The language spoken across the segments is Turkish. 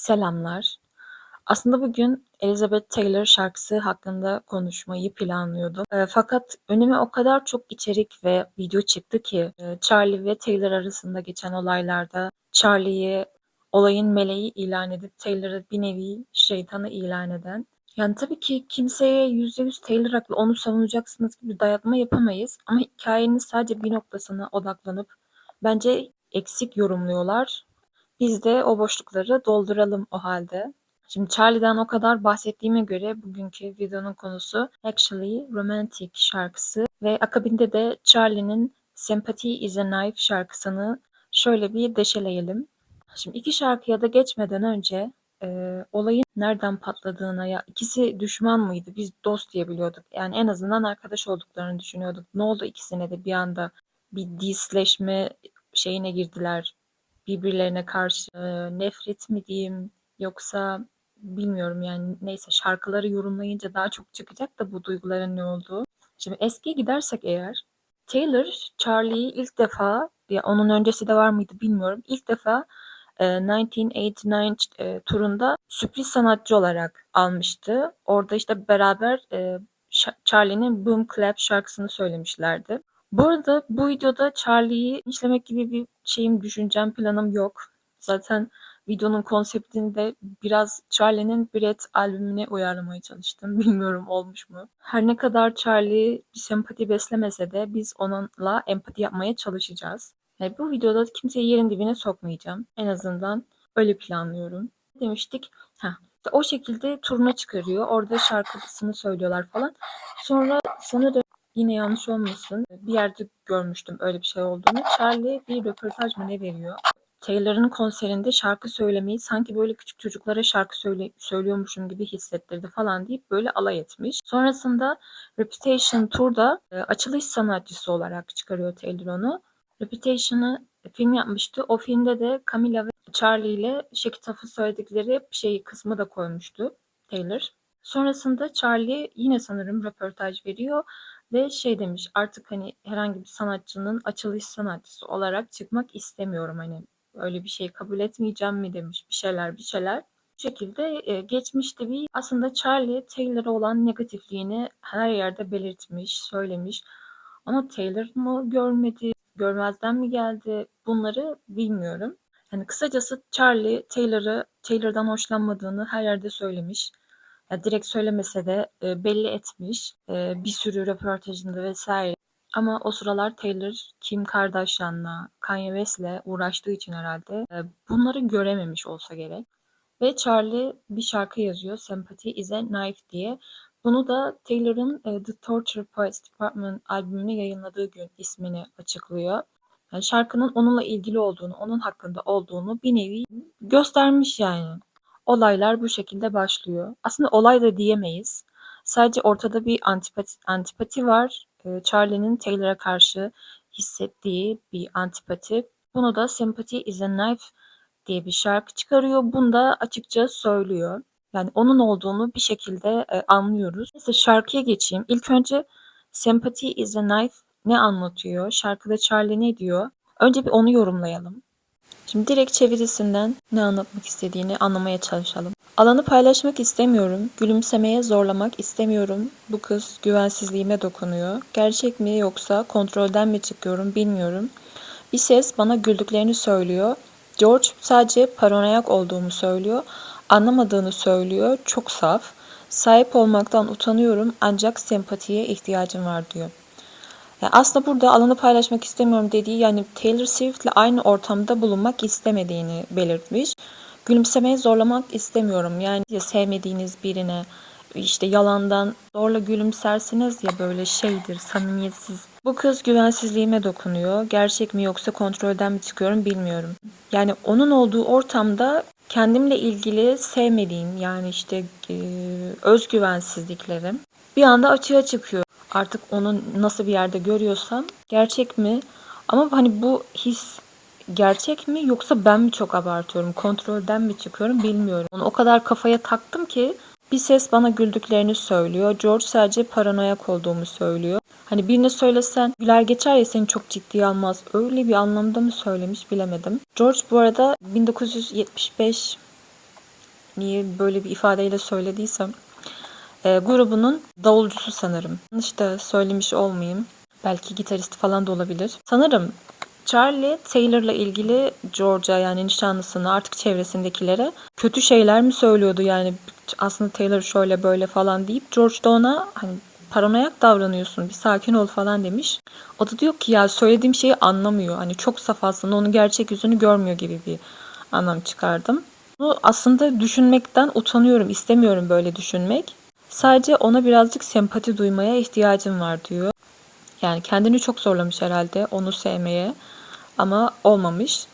Selamlar. Aslında bugün Elizabeth Taylor şarkısı hakkında konuşmayı planlıyordum. Eee, fakat önüme o kadar çok içerik ve video çıktı ki eee, Charlie ve Taylor arasında geçen olaylarda Charlie'yi olayın meleği ilan edip Taylor'ı bir nevi şeytanı ilan eden. Yani tabii ki kimseye %100 Taylor haklı onu savunacaksınız gibi dayatma yapamayız ama hikayenin sadece bir noktasına odaklanıp bence eksik yorumluyorlar. Biz de o boşlukları dolduralım o halde. Şimdi Charlie'den o kadar bahsettiğime göre bugünkü videonun konusu Actually Romantic şarkısı ve akabinde de Charlie'nin Sympathy is a Knife şarkısını şöyle bir deşeleyelim. Şimdi iki şarkıya da geçmeden önce e, olayın nereden patladığına ya ikisi düşman mıydı biz dost diye biliyorduk. Yani en azından arkadaş olduklarını düşünüyorduk. Ne oldu ikisine de bir anda bir disleşme şeyine girdiler birbirlerine karşı e, nefret mi diyeyim yoksa bilmiyorum yani neyse şarkıları yorumlayınca daha çok çıkacak da bu duyguların ne olduğu. Şimdi eskiye gidersek eğer Taylor Charlie'yi ilk defa ya onun öncesi de var mıydı bilmiyorum. İlk defa e, 1989 e, turunda sürpriz sanatçı olarak almıştı. Orada işte beraber e, Charlie'nin Boom Clap şarkısını söylemişlerdi. Bu arada bu videoda Charlie'yi işlemek gibi bir şeyim, düşüncem, planım yok. Zaten videonun konseptini de biraz Charlie'nin Brett albümüne uyarlamaya çalıştım. Bilmiyorum olmuş mu? Her ne kadar Charlie bir sempati beslemese de biz onunla empati yapmaya çalışacağız. Yani bu videoda kimseyi yerin dibine sokmayacağım. En azından öyle planlıyorum. Demiştik. Ha, o şekilde turuna çıkarıyor. Orada şarkısını söylüyorlar falan. Sonra sanırım yine yanlış olmasın bir yerde görmüştüm öyle bir şey olduğunu. Charlie bir röportaj mı ne veriyor? Taylor'ın konserinde şarkı söylemeyi sanki böyle küçük çocuklara şarkı söyle, söylüyormuşum gibi hissettirdi falan deyip böyle alay etmiş. Sonrasında Reputation Tour'da e, açılış sanatçısı olarak çıkarıyor Taylor onu. Reputation'ı film yapmıştı. O filmde de Camila ve Charlie ile Shake söyledikleri şeyi kısmı da koymuştu Taylor. Sonrasında Charlie yine sanırım röportaj veriyor ve şey demiş artık hani herhangi bir sanatçının açılış sanatçısı olarak çıkmak istemiyorum hani öyle bir şey kabul etmeyeceğim mi demiş bir şeyler bir şeyler. Bu şekilde e, geçmişte bir aslında Charlie Taylor'a olan negatifliğini her yerde belirtmiş, söylemiş. Ama Taylor mı görmedi, görmezden mi geldi bunları bilmiyorum. Yani kısacası Charlie Taylor'ı Taylor'dan hoşlanmadığını her yerde söylemiş. Direkt söylemese de e, belli etmiş e, bir sürü röportajında vesaire. Ama o sıralar Taylor Kim Kardashian'la, Kanye West'le uğraştığı için herhalde e, bunları görememiş olsa gerek. Ve Charlie bir şarkı yazıyor Sympathy is a Knife diye. Bunu da Taylor'ın e, The Torture Poets Department albümünü yayınladığı gün ismini açıklıyor. Yani şarkının onunla ilgili olduğunu, onun hakkında olduğunu bir nevi göstermiş yani. Olaylar bu şekilde başlıyor. Aslında olay da diyemeyiz. Sadece ortada bir antipati, antipati var. Ee, Charlie'nin Taylor'a karşı hissettiği bir antipati. Bunu da Sympathy is a Knife diye bir şarkı çıkarıyor. Bunda açıkça söylüyor. Yani onun olduğunu bir şekilde e, anlıyoruz. Neyse şarkıya geçeyim. İlk önce Sympathy is a Knife ne anlatıyor? Şarkıda Charlie ne diyor? Önce bir onu yorumlayalım. Şimdi direkt çevirisinden ne anlatmak istediğini anlamaya çalışalım. Alanı paylaşmak istemiyorum, gülümsemeye zorlamak istemiyorum. Bu kız güvensizliğime dokunuyor. Gerçek mi yoksa kontrolden mi çıkıyorum bilmiyorum. Bir ses bana güldüklerini söylüyor. George sadece paranoyak olduğumu söylüyor. Anlamadığını söylüyor. Çok saf. Sahip olmaktan utanıyorum ancak sempatiye ihtiyacım var diyor. Yani aslında burada alanı paylaşmak istemiyorum dediği yani Taylor Swift'le aynı ortamda bulunmak istemediğini belirtmiş. Gülümsemeye zorlamak istemiyorum. Yani ya sevmediğiniz birine işte yalandan zorla gülümsersiniz ya böyle şeydir, samimiyetsiz. Bu kız güvensizliğime dokunuyor. Gerçek mi yoksa kontrolden mi çıkıyorum bilmiyorum. Yani onun olduğu ortamda kendimle ilgili sevmediğim yani işte e, özgüvensizliklerim bir anda açığa çıkıyor. Artık onu nasıl bir yerde görüyorsam gerçek mi? Ama hani bu his gerçek mi yoksa ben mi çok abartıyorum? Kontrolden mi çıkıyorum bilmiyorum. Onu o kadar kafaya taktım ki bir ses bana güldüklerini söylüyor. George sadece paranoyak olduğumu söylüyor. Hani birine söylesen güler geçer ya seni çok ciddiye almaz. Öyle bir anlamda mı söylemiş bilemedim. George bu arada 1975 niye böyle bir ifadeyle söylediysem e, grubunun davulcusu sanırım. Yanlış da söylemiş olmayayım. Belki gitarist falan da olabilir. Sanırım Charlie Taylor'la ilgili George'a yani nişanlısına artık çevresindekilere kötü şeyler mi söylüyordu yani aslında Taylor şöyle böyle falan deyip George da ona hani paranoyak davranıyorsun bir sakin ol falan demiş. O da diyor ki ya söylediğim şeyi anlamıyor. Hani çok saf aslında onun gerçek yüzünü görmüyor gibi bir anlam çıkardım. Bu aslında düşünmekten utanıyorum, istemiyorum böyle düşünmek. Sadece ona birazcık sempati duymaya ihtiyacım var diyor. Yani kendini çok zorlamış herhalde onu sevmeye ama olmamış.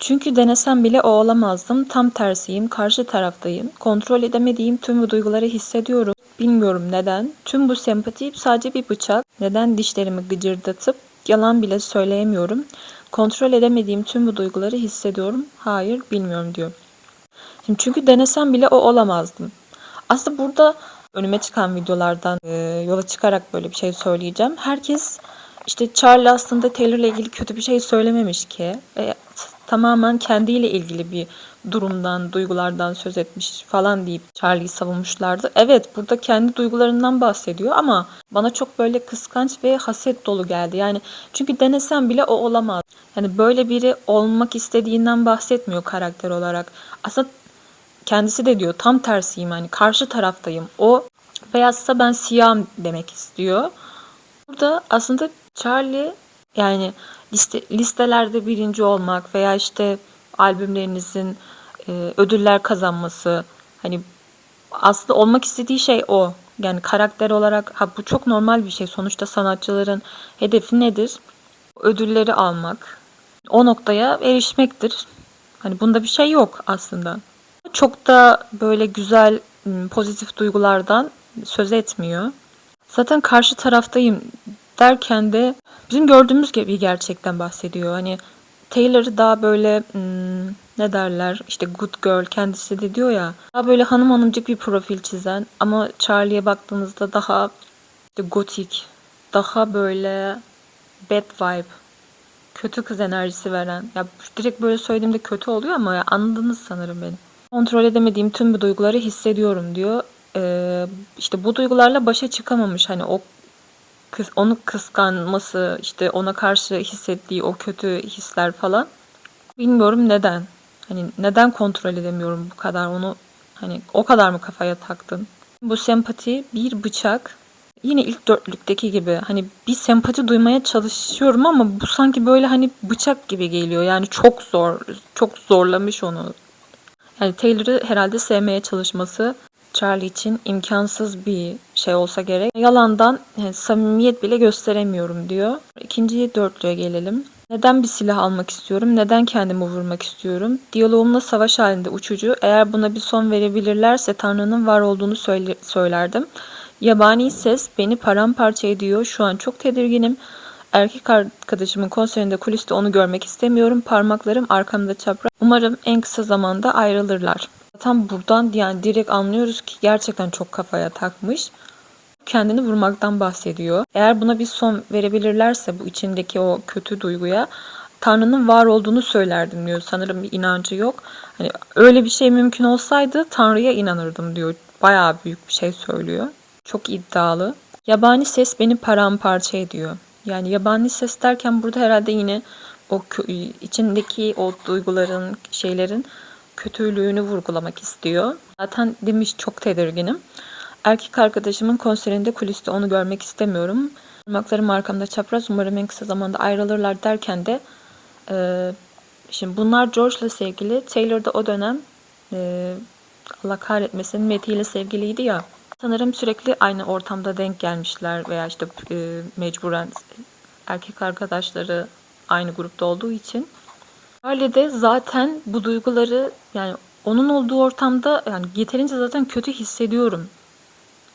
Çünkü denesem bile o olamazdım. Tam tersiyim, karşı taraftayım. Kontrol edemediğim tüm bu duyguları hissediyorum. Bilmiyorum neden. Tüm bu sempati sadece bir bıçak. Neden dişlerimi gıcırdatıp yalan bile söyleyemiyorum. Kontrol edemediğim tüm bu duyguları hissediyorum. Hayır, bilmiyorum diyor. Şimdi çünkü denesem bile o olamazdım. Aslında burada önüme çıkan videolardan e, yola çıkarak böyle bir şey söyleyeceğim. Herkes işte Charlie aslında Taylor'la ilgili kötü bir şey söylememiş ki. E, tamamen kendiyle ilgili bir durumdan, duygulardan söz etmiş falan deyip Charlie'yi savunmuşlardı. Evet burada kendi duygularından bahsediyor ama bana çok böyle kıskanç ve haset dolu geldi. Yani çünkü denesem bile o olamaz. Yani böyle biri olmak istediğinden bahsetmiyor karakter olarak. Aslında kendisi de diyor tam tersiyim hani karşı taraftayım. O beyazsa ben siyahım demek istiyor. Burada aslında Charlie yani liste, listelerde birinci olmak veya işte albümlerinizin e, ödüller kazanması hani aslında olmak istediği şey o. Yani karakter olarak ha bu çok normal bir şey. Sonuçta sanatçıların hedefi nedir? Ödülleri almak. O noktaya erişmektir. Hani bunda bir şey yok aslında. Çok da böyle güzel pozitif duygulardan söz etmiyor. Zaten karşı taraftayım derken de bizim gördüğümüz gibi gerçekten bahsediyor. Hani Taylor'ı daha böyle ne derler işte good girl kendisi de diyor ya daha böyle hanım hanımcık bir profil çizen ama Charlie'ye baktığınızda daha işte gotik daha böyle bad vibe kötü kız enerjisi veren ya direkt böyle söylediğimde kötü oluyor ama ya anladınız sanırım beni. Kontrol edemediğim tüm bu duyguları hissediyorum diyor. Ee, işte bu duygularla başa çıkamamış hani o kız, onu kıskanması, işte ona karşı hissettiği o kötü hisler falan. Bilmiyorum neden. Hani neden kontrol edemiyorum bu kadar onu hani o kadar mı kafaya taktın? Bu sempati bir bıçak. Yine ilk dörtlükteki gibi hani bir sempati duymaya çalışıyorum ama bu sanki böyle hani bıçak gibi geliyor. Yani çok zor, çok zorlamış onu. Yani Taylor'ı herhalde sevmeye çalışması Charlie için imkansız bir şey olsa gerek. Yalandan yani samimiyet bile gösteremiyorum diyor. İkinci dörtlüğe gelelim. Neden bir silah almak istiyorum? Neden kendimi vurmak istiyorum? Diyalogumla savaş halinde uçucu. Eğer buna bir son verebilirlerse Tanrı'nın var olduğunu söyle- söylerdim. Yabani ses beni paramparça ediyor. Şu an çok tedirginim. Erkek arkadaşımın konserinde kuliste onu görmek istemiyorum. Parmaklarım arkamda çapraz. Umarım en kısa zamanda ayrılırlar. Zaten buradan yani direkt anlıyoruz ki gerçekten çok kafaya takmış. Kendini vurmaktan bahsediyor. Eğer buna bir son verebilirlerse bu içindeki o kötü duyguya Tanrı'nın var olduğunu söylerdim diyor. Sanırım bir inancı yok. Hani öyle bir şey mümkün olsaydı Tanrı'ya inanırdım diyor. Bayağı büyük bir şey söylüyor. Çok iddialı. Yabani ses beni paramparça ediyor. Yani yabani ses derken burada herhalde yine o içindeki o duyguların, şeylerin kötülüğünü vurgulamak istiyor. Zaten demiş çok tedirginim. Erkek arkadaşımın konserinde kuliste onu görmek istemiyorum. Parmaklarım arkamda çapraz umarım en kısa zamanda ayrılırlar derken de e, şimdi bunlar George'la sevgili. Taylor da o dönem e, Allah kahretmesin Matty ile sevgiliydi ya. Sanırım sürekli aynı ortamda denk gelmişler veya işte e, mecburen erkek arkadaşları aynı grupta olduğu için. Öyle de zaten bu duyguları yani onun olduğu ortamda yani yeterince zaten kötü hissediyorum.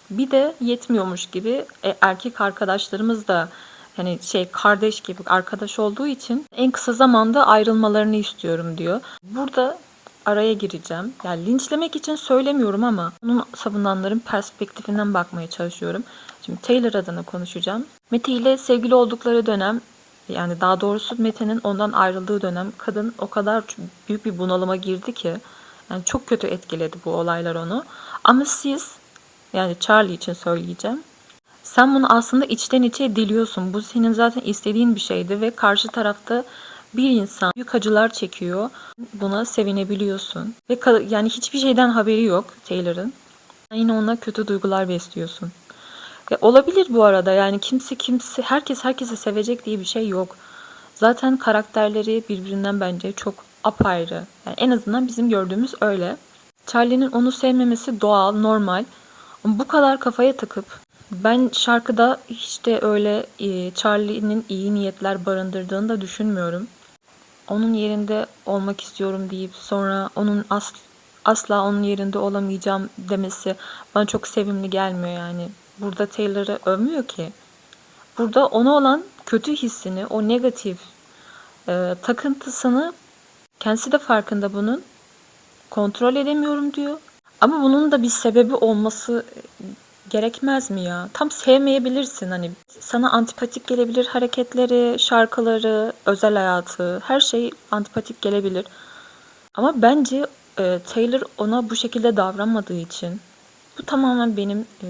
Bir de yetmiyormuş gibi e, erkek arkadaşlarımız da yani şey kardeş gibi arkadaş olduğu için en kısa zamanda ayrılmalarını istiyorum diyor. Burada araya gireceğim. Yani linçlemek için söylemiyorum ama onun savunanların perspektifinden bakmaya çalışıyorum. Şimdi Taylor adına konuşacağım. Mete ile sevgili oldukları dönem yani daha doğrusu Mete'nin ondan ayrıldığı dönem kadın o kadar büyük bir bunalıma girdi ki Yani çok kötü etkiledi bu olaylar onu. Ama siz yani Charlie için söyleyeceğim. Sen bunu aslında içten içe diliyorsun. Bu senin zaten istediğin bir şeydi ve karşı tarafta bir insan büyük acılar çekiyor. Buna sevinebiliyorsun. Ve yani hiçbir şeyden haberi yok Taylor'ın. Yine ona kötü duygular besliyorsun. Ya olabilir bu arada yani kimse kimse herkes herkese sevecek diye bir şey yok. Zaten karakterleri birbirinden bence çok apayrı. Yani en azından bizim gördüğümüz öyle. Charlie'nin onu sevmemesi doğal, normal. Bu kadar kafaya takıp ben şarkıda hiç de öyle e, Charlie'nin iyi niyetler barındırdığını da düşünmüyorum. Onun yerinde olmak istiyorum deyip sonra onun as, asla onun yerinde olamayacağım demesi bana çok sevimli gelmiyor yani. Burada Taylor'ı övmüyor ki. Burada ona olan kötü hissini, o negatif e, takıntısını kendisi de farkında bunun. Kontrol edemiyorum diyor. Ama bunun da bir sebebi olması gerekmez mi ya? Tam sevmeyebilirsin hani sana antipatik gelebilir hareketleri, şarkıları, özel hayatı, her şey antipatik gelebilir. Ama bence e, Taylor ona bu şekilde davranmadığı için bu tamamen benim e,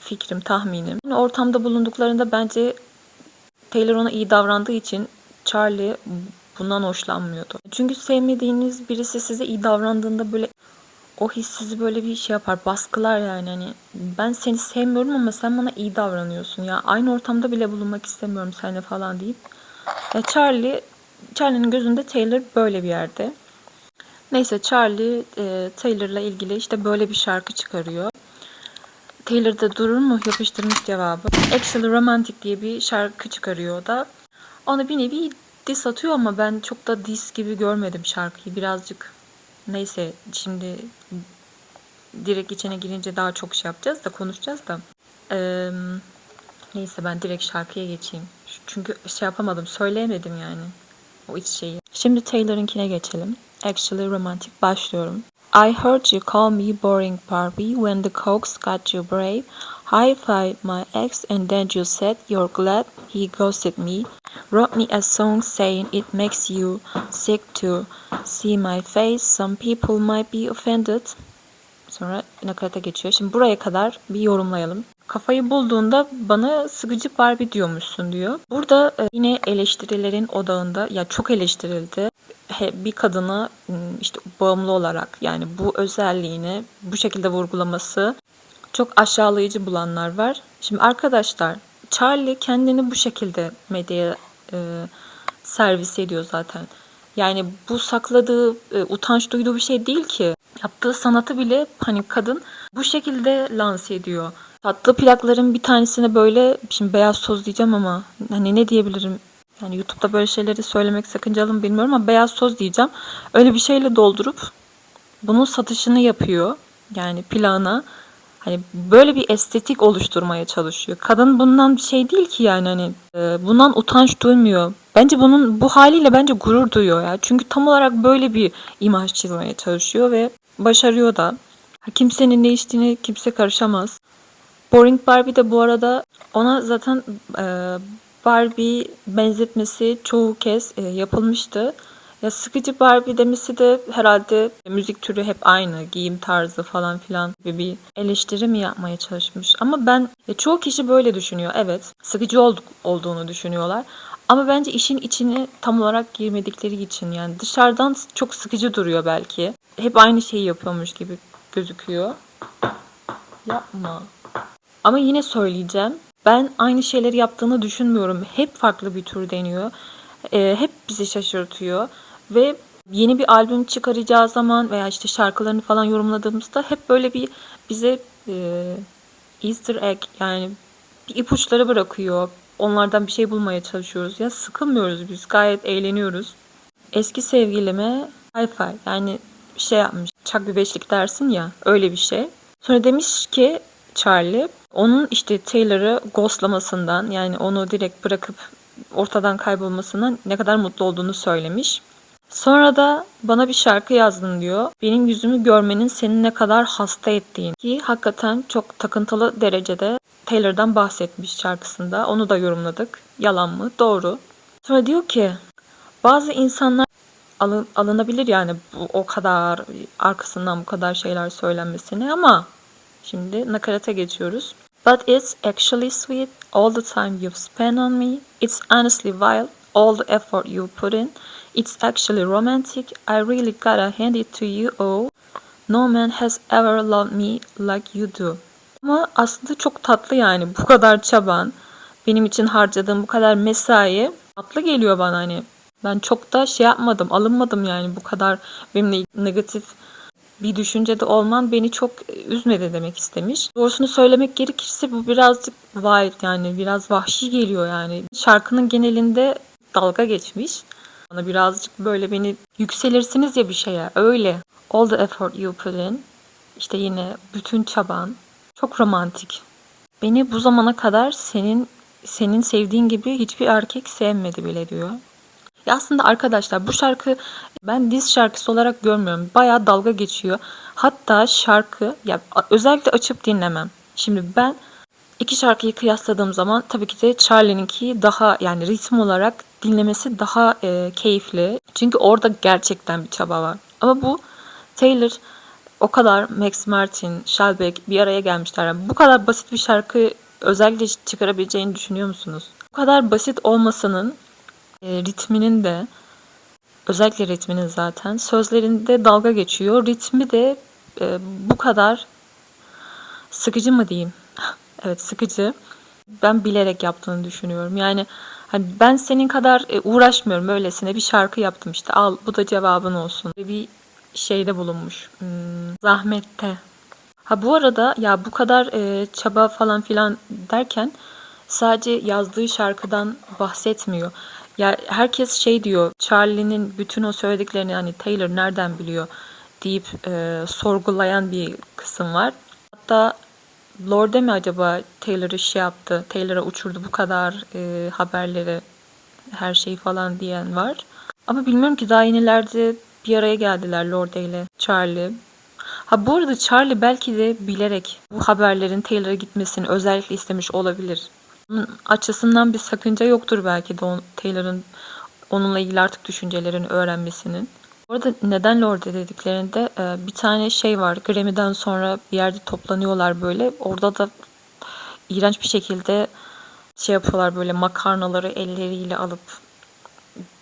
fikrim, tahminim. Yani ortamda bulunduklarında bence Taylor ona iyi davrandığı için Charlie bundan hoşlanmıyordu. Çünkü sevmediğiniz birisi size iyi davrandığında böyle o his sizi böyle bir şey yapar, baskılar yani hani ben seni sevmiyorum ama sen bana iyi davranıyorsun ya aynı ortamda bile bulunmak istemiyorum seninle falan deyip ya Charlie Charlie'nin gözünde Taylor böyle bir yerde. Neyse Charlie e, Taylor'la ilgili işte böyle bir şarkı çıkarıyor. Taylor da durur mu yapıştırmış cevabı. Actually Romantic diye bir şarkı çıkarıyor da. Ona bir nevi diss atıyor ama ben çok da diss gibi görmedim şarkıyı. Birazcık neyse şimdi direkt içine girince daha çok şey yapacağız da konuşacağız da. Eee, neyse ben direkt şarkıya geçeyim. Çünkü şey yapamadım söyleyemedim yani o iç şeyi. Şimdi Taylor'ınkine geçelim. Actually Romantic başlıyorum. I heard you call me boring Barbie when the cokes got you brave. High five my ex and then you said you're glad he ghosted me. Wrote me a song saying it makes you sick to see my face. Some people might be offended. Sonra nakarata geçiyor. Şimdi buraya kadar bir yorumlayalım. Kafayı bulduğunda bana sıkıcı Barbie diyormuşsun diyor. Burada e, yine eleştirilerin odağında ya çok eleştirildi. Bir kadına işte bağımlı olarak yani bu özelliğini bu şekilde vurgulaması çok aşağılayıcı bulanlar var. Şimdi arkadaşlar Charlie kendini bu şekilde medyaya e, servis ediyor zaten. Yani bu sakladığı, e, utanç duyduğu bir şey değil ki. Yaptığı sanatı bile hani kadın bu şekilde lanse ediyor. Tatlı plakların bir tanesine böyle, şimdi beyaz toz diyeceğim ama hani ne diyebilirim? Yani YouTube'da böyle şeyleri söylemek sakıncalı mı bilmiyorum ama beyaz toz diyeceğim. Öyle bir şeyle doldurup bunun satışını yapıyor. Yani plana. Hani böyle bir estetik oluşturmaya çalışıyor. Kadın bundan bir şey değil ki yani hani e, bundan utanç duymuyor. Bence bunun bu haliyle bence gurur duyuyor ya. Çünkü tam olarak böyle bir imaj çizmeye çalışıyor ve başarıyor da. Kimsenin ne içtiğine kimse karışamaz. Boring Barbie de bu arada ona zaten e, Barbie benzetmesi çoğu kez e, yapılmıştı. Ya sıkıcı Barbie demesi de herhalde müzik türü hep aynı, giyim tarzı falan filan gibi bir eleştiri mi yapmaya çalışmış. Ama ben ya çoğu kişi böyle düşünüyor. Evet, sıkıcı olduk, olduğunu düşünüyorlar. Ama bence işin içine tam olarak girmedikleri için yani dışarıdan çok sıkıcı duruyor belki. Hep aynı şeyi yapıyormuş gibi gözüküyor. Yapma. Ama yine söyleyeceğim. Ben aynı şeyleri yaptığını düşünmüyorum. Hep farklı bir tür deniyor. Ee, hep bizi şaşırtıyor. Ve yeni bir albüm çıkaracağı zaman veya işte şarkılarını falan yorumladığımızda hep böyle bir bize e, Easter egg yani bir ipuçları bırakıyor. Onlardan bir şey bulmaya çalışıyoruz. Ya sıkılmıyoruz biz. Gayet eğleniyoruz. Eski sevgilime hi-fi yani şey yapmış. Çak bir beşlik dersin ya öyle bir şey. Sonra demiş ki Charlie onun işte Taylor'ı ghostlamasından yani onu direkt bırakıp ortadan kaybolmasından ne kadar mutlu olduğunu söylemiş. Sonra da bana bir şarkı yazdın diyor. Benim yüzümü görmenin seni ne kadar hasta ettiğini. Ki hakikaten çok takıntılı derecede Taylor'dan bahsetmiş şarkısında. Onu da yorumladık. Yalan mı? Doğru. Sonra diyor ki bazı insanlar alın, alınabilir yani bu o kadar arkasından bu kadar şeyler söylenmesine ama şimdi nakarata geçiyoruz. But it's actually sweet. All the time you've spent on me. It's honestly wild. All the effort you put in. It's actually romantic. I really gotta hand it to you. Oh, no man has ever loved me like you do. Ama aslında çok tatlı yani bu kadar çaban, benim için harcadığım bu kadar mesai tatlı geliyor bana hani. Ben çok da şey yapmadım, alınmadım yani bu kadar benimle negatif bir düşüncede olman beni çok üzmedi demek istemiş. Doğrusunu söylemek gerekirse bu birazcık wild yani biraz vahşi geliyor yani. Şarkının genelinde dalga geçmiş. Bana birazcık böyle beni yükselirsiniz ya bir şeye öyle. All the effort you put in. İşte yine bütün çaban. Çok romantik. Beni bu zamana kadar senin senin sevdiğin gibi hiçbir erkek sevmedi bile diyor. Ya aslında arkadaşlar bu şarkı ben diz şarkısı olarak görmüyorum. Bayağı dalga geçiyor. Hatta şarkı ya özellikle açıp dinlemem. Şimdi ben iki şarkıyı kıyasladığım zaman tabii ki de Charlie'ninki daha yani ritim olarak dinlemesi daha e, keyifli. Çünkü orada gerçekten bir çaba var. Ama bu Taylor o kadar Max Martin, Shelbeck bir araya gelmişler. Bu kadar basit bir şarkı özellikle çıkarabileceğini düşünüyor musunuz? Bu kadar basit olmasının e, ritminin de özellikle ritminin zaten sözlerinde dalga geçiyor. Ritmi de e, bu kadar sıkıcı mı diyeyim? Evet sıkıcı. Ben bilerek yaptığını düşünüyorum. Yani hani ben senin kadar e, uğraşmıyorum öylesine bir şarkı yaptım işte al bu da cevabın olsun. Bir şeyde bulunmuş. Hmm, zahmette. Ha bu arada ya bu kadar e, çaba falan filan derken sadece yazdığı şarkıdan bahsetmiyor. Ya herkes şey diyor Charlie'nin bütün o söylediklerini hani Taylor nereden biliyor deyip e, sorgulayan bir kısım var. Hatta Lorde mi acaba Taylor'ı şey yaptı, Taylor'a uçurdu bu kadar e, haberleri, her şeyi falan diyen var. Ama bilmiyorum ki daha yenilerde bir araya geldiler Lorde ile Charlie. Ha bu arada Charlie belki de bilerek bu haberlerin Taylor'a gitmesini özellikle istemiş olabilir. Onun açısından bir sakınca yoktur belki de on, Taylor'ın onunla ilgili artık düşüncelerini öğrenmesinin. Bu arada neden Lorde dediklerinde e, bir tane şey var. Grammy'den sonra bir yerde toplanıyorlar böyle. Orada da iğrenç bir şekilde şey yapıyorlar böyle makarnaları elleriyle alıp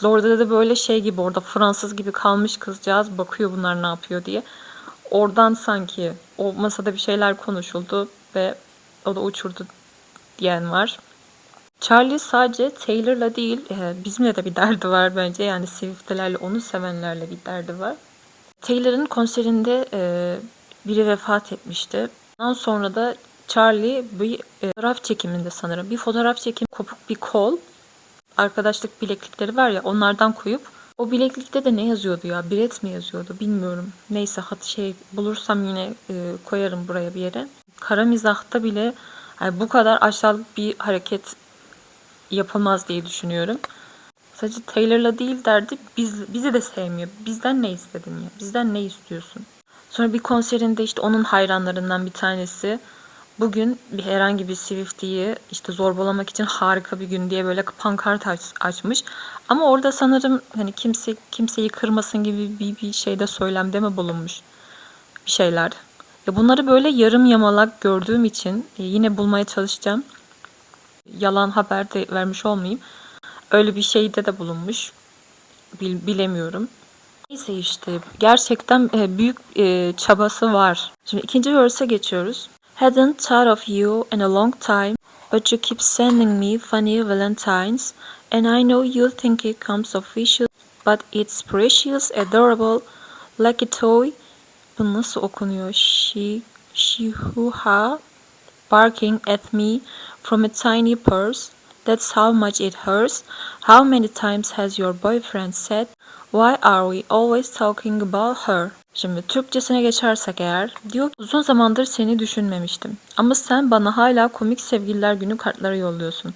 Lorde'de de böyle şey gibi orada Fransız gibi kalmış kızcağız bakıyor bunlar ne yapıyor diye. Oradan sanki o masada bir şeyler konuşuldu ve o da uçurdu diyen var. Charlie sadece Taylor'la değil e, bizimle de bir derdi var bence. Yani Swift'lerle onu sevenlerle bir derdi var. Taylor'ın konserinde e, biri vefat etmişti. Ondan sonra da Charlie bir e, fotoğraf çekiminde sanırım. Bir fotoğraf çekim kopuk bir kol. Arkadaşlık bileklikleri var ya onlardan koyup o bileklikte de ne yazıyordu ya? Bilet mi yazıyordu bilmiyorum. Neyse hat şey bulursam yine e, koyarım buraya bir yere. Kara mizahta bile yani bu kadar aşağılık bir hareket yapamaz diye düşünüyorum. Sadece Taylor'la değil derdi. Biz, bizi de sevmiyor. Bizden ne istedin ya? Bizden ne istiyorsun? Sonra bir konserinde işte onun hayranlarından bir tanesi bugün bir herhangi bir Swifty'yi işte zorbalamak için harika bir gün diye böyle pankart aç, açmış. Ama orada sanırım hani kimse kimseyi kırmasın gibi bir, bir şeyde söylemde mi bulunmuş bir şeyler. Ya bunları böyle yarım yamalak gördüğüm için e, yine bulmaya çalışacağım. Yalan haber de vermiş olmayayım. Öyle bir şeyde de bulunmuş. Bil, bilemiyorum. Neyse işte gerçekten e, büyük e, çabası var. Şimdi ikinci verse'e geçiyoruz. Hadn't thought of you in a long time, but you keep sending me funny valentines, and I know you think it comes official, but it's precious, adorable, like a toy. Bu nasıl okunuyor? She, she who ha barking at me from a tiny purse. That's how much it hurts. How many times has your boyfriend said, Why are we always talking about her? Şimdi Türkçesine geçersek eğer, diyor ki, uzun zamandır seni düşünmemiştim. Ama sen bana hala komik sevgililer günü kartları yolluyorsun.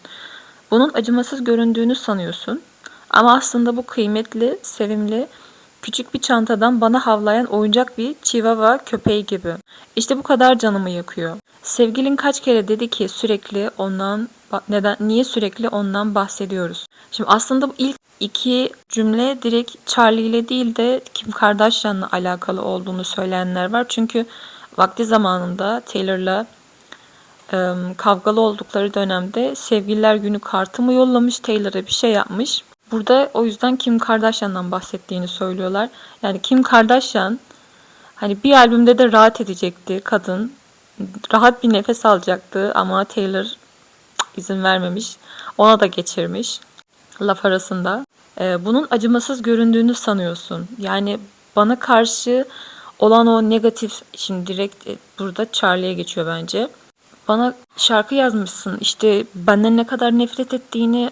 Bunun acımasız göründüğünü sanıyorsun. Ama aslında bu kıymetli, sevimli, küçük bir çantadan bana havlayan oyuncak bir chihuahua köpeği gibi. İşte bu kadar canımı yakıyor. Sevgilin kaç kere dedi ki sürekli ondan neden niye sürekli ondan bahsediyoruz? Şimdi aslında bu ilk iki cümle direkt Charlie ile değil de Kim Kardashian'la alakalı olduğunu söyleyenler var. Çünkü vakti zamanında Taylor'la kavgalı oldukları dönemde sevgililer günü kartı mı yollamış Taylor'a bir şey yapmış. Burada o yüzden Kim Kardashian'dan bahsettiğini söylüyorlar. Yani Kim Kardashian hani bir albümde de rahat edecekti kadın. Rahat bir nefes alacaktı ama Taylor izin vermemiş. Ona da geçirmiş laf arasında. Ee, bunun acımasız göründüğünü sanıyorsun. Yani bana karşı olan o negatif, şimdi direkt e, burada Charlie'ye geçiyor bence. Bana şarkı yazmışsın. İşte benden ne kadar nefret ettiğini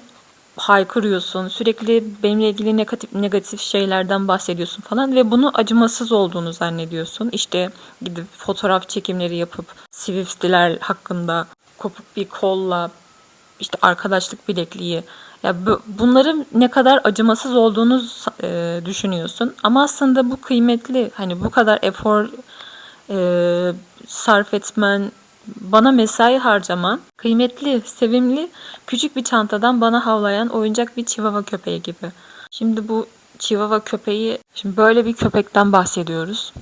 haykırıyorsun. Sürekli benimle ilgili negatif negatif şeylerden bahsediyorsun falan ve bunu acımasız olduğunu zannediyorsun. İşte gidip fotoğraf çekimleri yapıp Swift'liler hakkında kopuk bir kolla işte arkadaşlık bilekliği ya bu, bunların ne kadar acımasız olduğunu e, düşünüyorsun. Ama aslında bu kıymetli. Hani bu kadar efor e, sarf etmen, bana mesai harcaman kıymetli, sevimli, küçük bir çantadan bana havlayan oyuncak bir çivava köpeği gibi. Şimdi bu çivava köpeği, şimdi böyle bir köpekten bahsediyoruz.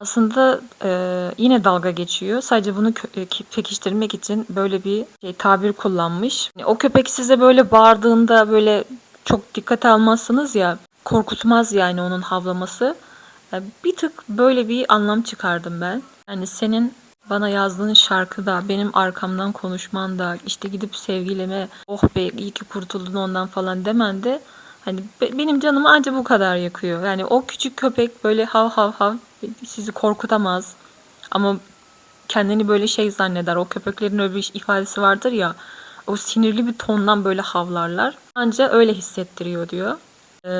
Aslında e, yine dalga geçiyor. Sadece bunu e, ki- pekiştirmek için böyle bir şey, tabir kullanmış. Yani O köpek size böyle bağırdığında böyle çok dikkate almazsınız ya, korkutmaz yani onun havlaması. Yani bir tık böyle bir anlam çıkardım ben. Yani senin bana yazdığın şarkıda, benim arkamdan konuşman da, işte gidip sevgilime oh be iyi ki kurtuldun ondan falan demen de hani be- benim canımı ancak bu kadar yakıyor. Yani o küçük köpek böyle hav hav hav sizi korkutamaz. Ama kendini böyle şey zanneder. O köpeklerin öyle bir ifadesi vardır ya. O sinirli bir tondan böyle havlarlar. Anca öyle hissettiriyor diyor. Ee,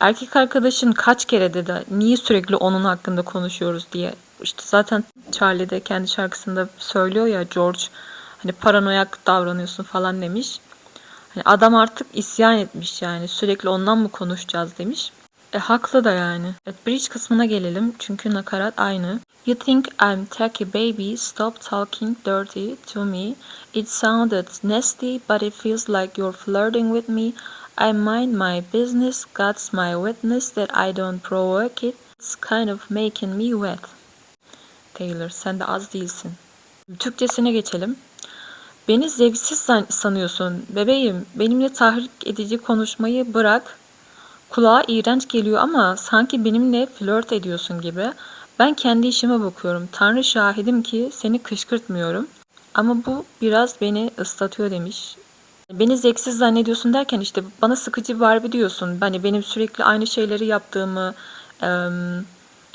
erkek arkadaşın kaç kere dedi niye sürekli onun hakkında konuşuyoruz diye. İşte zaten Charlie de kendi şarkısında söylüyor ya George hani paranoyak davranıyorsun falan demiş. Hani adam artık isyan etmiş yani sürekli ondan mı konuşacağız demiş. E, haklı da yani. Evet, bridge kısmına gelelim çünkü nakarat aynı. You think I'm tacky baby, stop talking dirty to me. It sounded nasty but it feels like you're flirting with me. I mind my business, God's my witness that I don't provoke it. It's kind of making me wet. Taylor sen de az değilsin. Türkçesine geçelim. Beni zevksiz san- sanıyorsun bebeğim. Benimle tahrik edici konuşmayı bırak. Kulağa iğrenç geliyor ama sanki benimle flört ediyorsun gibi. Ben kendi işime bakıyorum. Tanrı şahidim ki seni kışkırtmıyorum. Ama bu biraz beni ıslatıyor demiş. Beni zevksiz zannediyorsun derken işte bana sıkıcı Barbie diyorsun. Hani benim sürekli aynı şeyleri yaptığımı,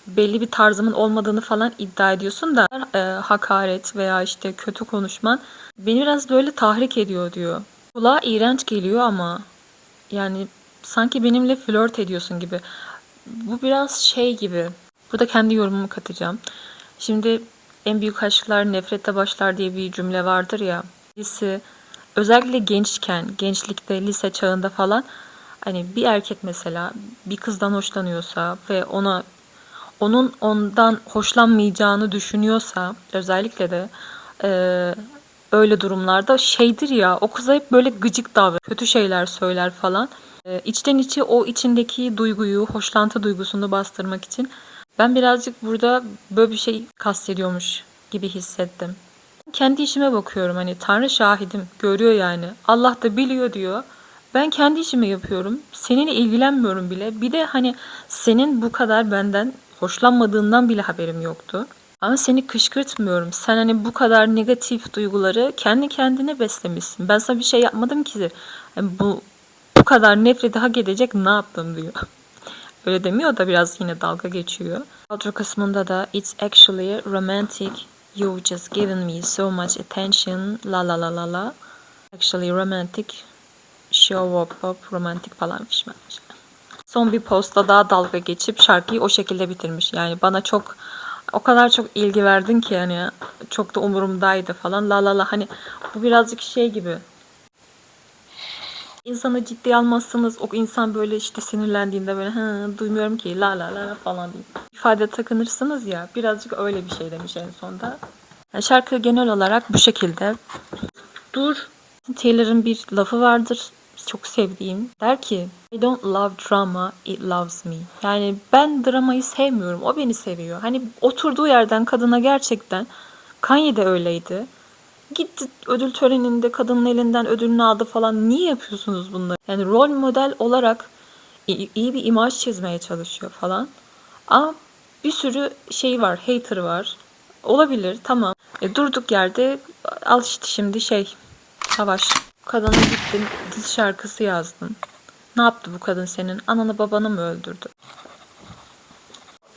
belli bir tarzımın olmadığını falan iddia ediyorsun da e, hakaret veya işte kötü konuşman beni biraz böyle tahrik ediyor diyor. Kulağa iğrenç geliyor ama yani sanki benimle flört ediyorsun gibi. Bu biraz şey gibi. Burada kendi yorumumu katacağım. Şimdi en büyük aşklar nefrette başlar diye bir cümle vardır ya. Birisi özellikle gençken, gençlikte, lise çağında falan hani bir erkek mesela bir kızdan hoşlanıyorsa ve ona onun ondan hoşlanmayacağını düşünüyorsa özellikle de eee, öyle durumlarda şeydir ya o kıza hep böyle gıcık davranır, kötü şeyler söyler falan. Eee, içten içe o içindeki duyguyu, hoşlantı duygusunu bastırmak için ben birazcık burada böyle bir şey kastediyormuş gibi hissettim. Kendi işime bakıyorum hani Tanrı şahidim görüyor yani. Allah da biliyor diyor. Ben kendi işimi yapıyorum. Seninle ilgilenmiyorum bile. Bir de hani senin bu kadar benden hoşlanmadığından bile haberim yoktu. Ama seni kışkırtmıyorum. Sen hani bu kadar negatif duyguları kendi kendine beslemişsin. Ben sana bir şey yapmadım ki. Yani bu bu kadar nefreti hak edecek ne yaptım diyor. Öyle demiyor da biraz yine dalga geçiyor. Outro kısmında da It's actually romantic. You've just given me so much attention. La la la la la. Actually romantic. Show up up romantic falan fişman. Son bir posta daha dalga geçip şarkıyı o şekilde bitirmiş. Yani bana çok o kadar çok ilgi verdin ki hani çok da umurumdaydı falan. La la la hani bu birazcık şey gibi. İnsanı ciddiye almazsınız. O insan böyle işte sinirlendiğinde böyle duymuyorum ki la la la falan diye. İfade takınırsınız ya. Birazcık öyle bir şey demiş en sonda. Yani şarkı genel olarak bu şekilde. Dur. Taylor'ın bir lafı vardır. Çok sevdiğim. Der ki I don't love drama, it loves me. Yani ben dramayı sevmiyorum. O beni seviyor. Hani oturduğu yerden kadına gerçekten Kanye de öyleydi. Gitti ödül töreninde kadının elinden ödülünü aldı falan. Niye yapıyorsunuz bunları? Yani rol model olarak iyi, iyi bir imaj çizmeye çalışıyor falan. Ama bir sürü şey var, hater var. Olabilir, tamam. E, durduk yerde al işte şimdi şey, savaş. Kadına gittin, diz şarkısı yazdın. Ne yaptı bu kadın senin? Ananı babanı mı öldürdü?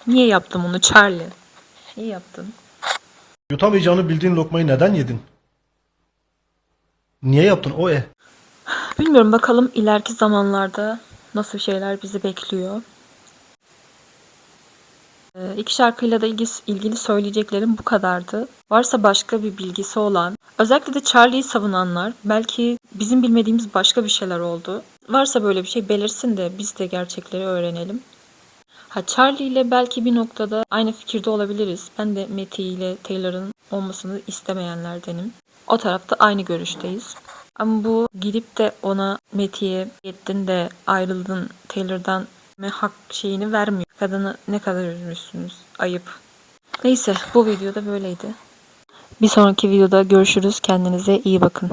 Niye yaptın bunu Charlie? Niye yaptın? Yutamayacağını bildiğin lokmayı neden yedin? Niye yaptın o e? Bilmiyorum bakalım ileriki zamanlarda nasıl şeyler bizi bekliyor. Ee, iki şarkıyla da ilgili, söyleyeceklerim bu kadardı. Varsa başka bir bilgisi olan, özellikle de Charlie'yi savunanlar, belki bizim bilmediğimiz başka bir şeyler oldu. Varsa böyle bir şey belirsin de biz de gerçekleri öğrenelim. Ha Charlie ile belki bir noktada aynı fikirde olabiliriz. Ben de Matty ile Taylor'ın olmasını istemeyenlerdenim. O tarafta aynı görüşteyiz. Ama bu gidip de ona Matty'ye gittin de ayrıldın Taylor'dan hak şeyini vermiyor. Kadını ne kadar üzmüşsünüz. Ayıp. Neyse bu videoda böyleydi. Bir sonraki videoda görüşürüz. Kendinize iyi bakın.